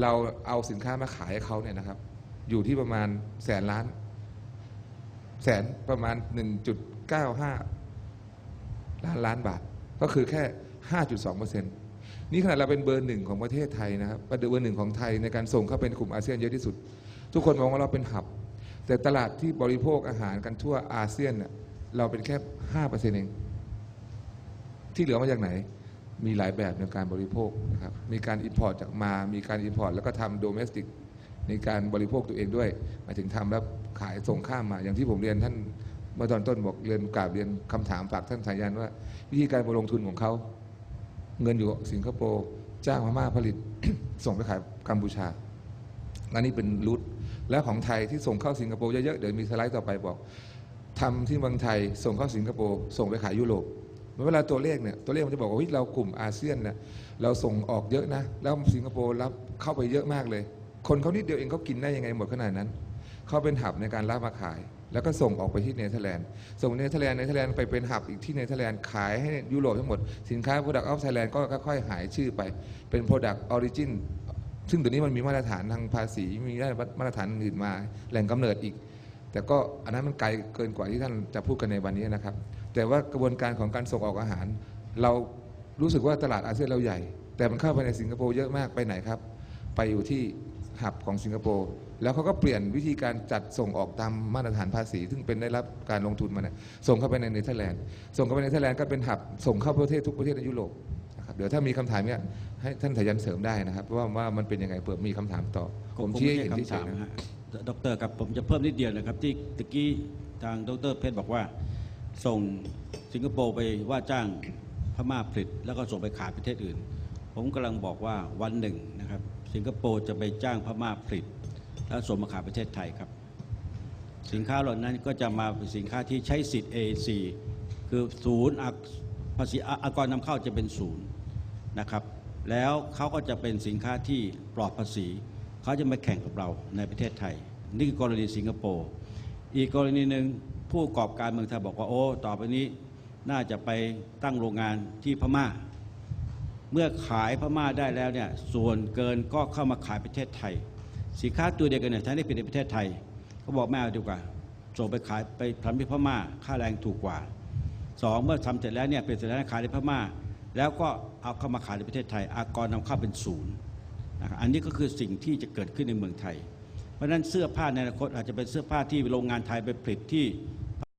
เราเอาสินค้ามาขายให้เขาเนี่ยนะครับ อยู่ที่ประมาณแสนล้าน แสนประมาณ 1.95 ล้านล้านบาท ก็คือแค่ 5.2เปอร์เซ็นต์นี่ขนาดเราเป็นเบอร์หนึ่งของประเทศไทยนะครับเป็นเบอร์หนึ่งของไทยในการส่งเข้าเป็นกลุ่มอาเซียนเยอะที่สุด ทุกคนมองว่าเราเป็นหับ แต่ตลาดที่บริโภคอาหารกันทั่วอาเซียนเนี่ยเราเป็นแค่5เปอร์เซ็นต์เองที่เหลือมาจากไหน มีหลายแบบในการบริโภคนะครับมีการอินพอร์ตจากมา มีการอินพอร์ตแล้วก็ทำโดเมสติกในการบริโภคตัวเองด้วยหมายถึงทำแล้วขายส่งข้ามมา อย่างที่ผมเรียนท่านเมื่อตอนต้นบอกเรียนกราบเรียนคำถามฝากท่านสายันว่า วิธีการลงทุนของเขา เงินอยู่สิงคโปร์จ้างพม่าผลิตส่งไปขายกัมพูชาอันนี้เป็นรูทแล้วของไทยที่ส่งเข้าสิงคโปร์เยอะๆเดี๋ยวมีสไลด์ต่อไปบอกทำที่เมืองไทยส่งเข้าสิงคโปร์ส่งไปขายยุโรป เวลาตัวเลขเนี่ยตัวเลขมันจะบอกว่าเรากลุ่มอาเซียนเนี่ยเราส่งออกเยอะนะ แล้วสิงคโปร์รับเข้าไปเยอะมากเลย คนเขานิดเดียวเองเขากินได้ยังไงหมดขนาดนั้นเขาเป็นหับในการรับมาขาย แล้วก็ส่งออกไปที่เนเธอร์แลนด์ส่งเนเธอร์แลนด์เนเธอร์แลนด์ไปเป็นหับอีกที่เนเธอร์แลนด์ขายให้ยุโรปทั้งหมดสินค้า Product of Thailand ก็ค่อยๆหายชื่อไปเป็น Product Origin ซึ่งตัวนี้มันมีมาตรฐานทางภาษีมีมาตรฐานอื่นมาแหล่งกำเนิดอีก แต่ก็อันนั้นมันไกลเกินกว่าที่ท่านจะพูดกันในวันนี้นะครับ แต่ว่ากระบวนการของการส่งออกอาหาร เรารู้สึกว่าตลาดอาเซียนเราใหญ่ แต่มันเข้าไปในสิงคโปร์เยอะมากไปไหนครับ ไปอยู่ที่หับของสิงคโปร์แล้วเขาก็เปลี่ยนวิธีการจัดส่งออกตามมาตรฐานภาษี ซึ่งเป็นได้รับการลงทุนมาเนี่ยส่งเข้าไปในเนเธอร์แลนด์ส่งเข้าไปในเนเธอร์แลนด์ก็เป็นหับส่งเข้าประเทศทุกประเทศในยุโรปนะครับเดี๋ยวถ้ามีคำถามเนี่ยให้ท่านสายันเสริมได้นะครับว่าว่ามันเป็นยังไงเผื่อมีคำถามต่อผมชี้ให้เห็นที่เฉถายมนะฮะดอกเตอรครับผมจะเพิ่มนิดเดียวนะครับที่ตะกี้ทางดรเพชรบอกว่า ส่งสิงคโปร์ไปว่าจ้างพม่าผลิต แล้วก็ส่งไปขายประเทศอื่น ผมกำลังบอกว่าวันหนึ่งนะครับ สิงคโปร์จะไปจ้างพม่าผลิต แล้วส่งมาขายประเทศไทยครับ สินค้าเหล่านั้นก็จะมาเป็นสินค้าที่ใช้สิทธิ์ AC คือศูนย์ภาษีอากรนำเข้าจะเป็นศูนย์นะครับ แล้วเขาก็จะเป็นสินค้าที่ปลอดภาษีเขาจะมาแข่งกับเราในประเทศไทย นี่คือกรณีสิงคโปร์ อีกกรณีหนึ่งผู้ประกอบการเมืองไทยบอกว่าโอ้ต่อไปนี้น่าจะไปตั้งโรงงานที่พม่า เมื่อขายพม่าได้แล้วเนี่ยส่วนเกินก็เข้ามาขายประเทศไทย สินค้าตัวเดียวกันเนี่ยแทนที่เป็นในประเทศไทยเขาบอกไม่เอาดีกว่าส่งไปขายไปทำที่พม่าค่าแรงถูกกว่าสองเมื่อทำเสร็จแล้วเนี่ยเป็นเสร็จแล้วขายในพม่า แล้วก็เอาเข้ามาขายในประเทศไทย อากรนำเข้าเป็นศูนย์อันนี้ก็คือสิ่งที่จะเกิดขึ้นในเมืองไทย เพราะฉะนั้นเสื้อผ้าในอนาคตอาจจะเป็นเสื้อผ้าที่โรงงานไทยไปผลิตที่